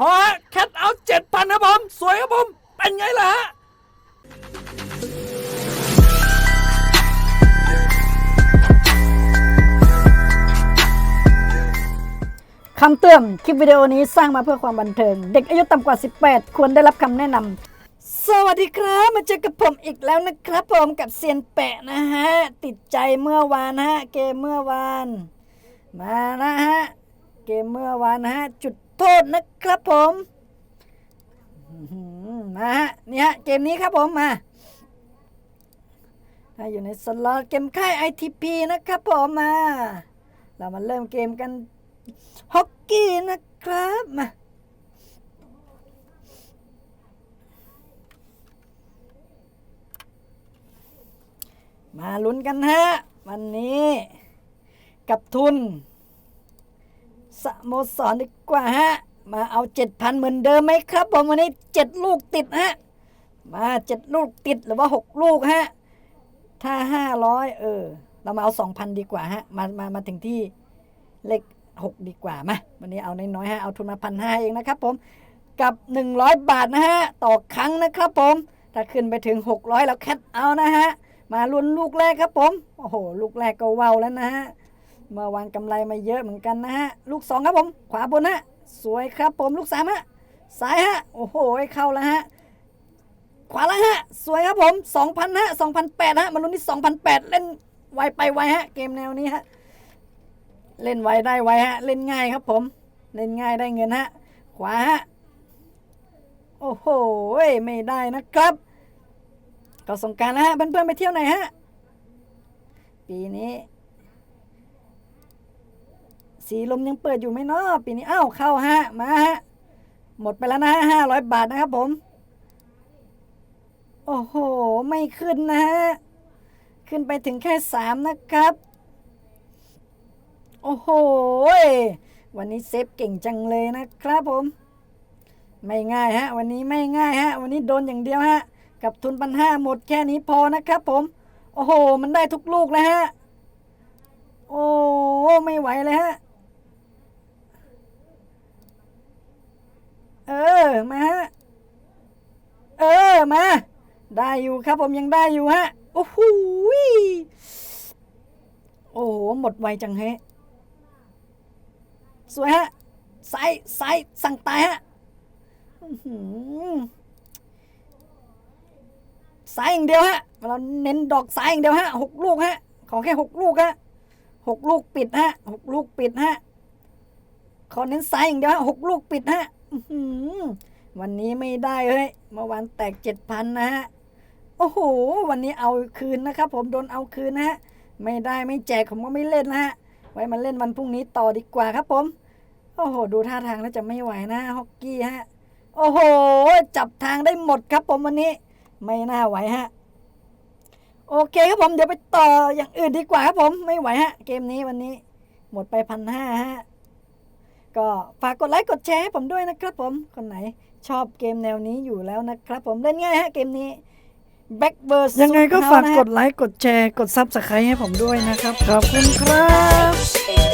พอฮะแคทเอาเจ็ดพันครับผม สวยครับผม เป็นไงล่ะฮะคำเตือนคลิปวิดีโอนี้สร้างมาเพื่อความบันเทิง เด็กอายุต่ำกว่า 18 ควรได้รับคำแนะนำสวัสดีครับ มาเจอกับผมอีกแล้วนะครับ ผมกับเซียนแปะนะฮะ ติดใจเมื่อวานฮะ เกมเมื่อวาน มานะฮะ เกมเมื่อวานฮะ จุด โทษนะครับผมอื้อหือมาฮะนี่ฮะเกมนี้ครับผมมาถ้าอยู่ในสล็อตเกมค่าย ITP นะครับผมมา เรามาเริ่มเกมกันฮอกกี้นะครับมามาลุ้นกันฮะ วันนี้กับทุน สโมสรดีกว่าฮะ มาเอาเจ็ดพันเหมือนเดิมไหมครับผมวันนี้เจ็ดลูกติดฮะ มาเจ็ดลูกติดหรือว่าหกลูกฮะ ถ้าห้าร้อยเออ เรามาเอาสองพันดีกว่าฮะ มามามาถึงที่เลขหกดีกว่ามาวันนี้เอาน้อยๆฮะ เอาทุนมาพันห้าเองนะครับผม กับ 100 บาทนะฮะ ต่อครั้งนะครับผม ถ้าขึ้นไปถึง 600แล้วแคทเอานะฮะ มาลุ้นลูกแรกครับผม โอ้โห ลูกแรกก็เว้าแล้วนะฮะ เมื่อวานกำไรมาเยอะเหมือนกันนะฮะ ลูกสองครับผม ขวาบนฮะ สวยครับผมลูกสามฮะซ้ายฮะ โอ้โห เข้าแล้วฮะ ขวาล่างฮะ สวยครับผม2,000ฮะ2,008ฮะ มาลุ้นที่2,008เล่นไวไปไวฮะ เกมแนวนี้ฮะ เล่นไวได้ไวฮะ เล่นง่ายครับผม เล่นง่ายได้เงินฮะ ขวาฮะ โอ้โห ไม่ได้นะครับ ก็สงกรารนะฮะ เพื่อนๆไปเที่ยวไหนฮะ ปีนี้ สีลมยังเปิดอยู่ไหมเนาะปีนี้อ้าวเข้าฮะมาฮะหมดไปแล้วนะฮะห้าร้อยบาทนะครับผม โอ้โห ไม่ขึ้นนะฮะ ขึ้นไปถึงแค่สามนะครับ โอ้โห วันนี้เซฟเก่งจังเลยนะครับผม ไม่ง่ายฮะ วันนี้ไม่ง่ายฮะ วันนี้โดนอย่างเดียวฮะ กับทุนปันห้าหมดแค่นี้พอนะครับผม โอ้โห มันได้ทุกลูกเลยฮะ โอ้ ไม่ไหวเลยฮะ เออมาฮะ เออมา ได้อยู่ครับผมยังได้อยู่ฮะ โอ้โหโอ้โห หมดไวจังฮะ สวยฮะซ้ายซ้ายสั่งตายฮะอื้อหือซ้ายอย่างเดียวฮะ เราเน้นดอกซ้ายอย่างเดียวฮะหกลูกฮะ ขอแค่หกลูกฮะหกลูกปิดฮะหกลูกปิดฮะ ขอเน้นซ้ายอย่างเดียวฮะหกลูกปิดฮะวันนี้ไม่ได้เฮ้ยเมื่อวานแตกเจ็ดพันนะฮะโอ้โห วันนี้เอาคืนนะครับ ผมโดนเอาคืนนะฮะไม่ได้ไม่แจกผมก็ไม่เล่นนะฮะไว้มาเล่นวันพรุ่งนี้ต่อดีกว่าครับผม โอ้โห ดูท่าทางแล้วจะไม่ไหวนะฮอกกี้ฮะโอ้โห จับทางได้หมดครับผมวันนี้ ไม่น่าไหวฮะโอเคครับผมเดี๋ยวไปต่ออย่างอื่นดีกว่าครับผมไม่ไหวฮะ เกมนี้วันนี้ หมดไปพันห้าฮะ ก็ฝากกดไลค์กดแชร์ให้ผมด้วยนะครับผมคนไหนชอบเกมแนวนี้อยู่แล้วนะครับผมเล่นง่ายฮะเกมนี้ Back v e r s ยังไงก็ฝากกดไลค์กดแชร์กดซับสไครต์ให้ผมด้วยนะครับ ขอบคุณครับ Stay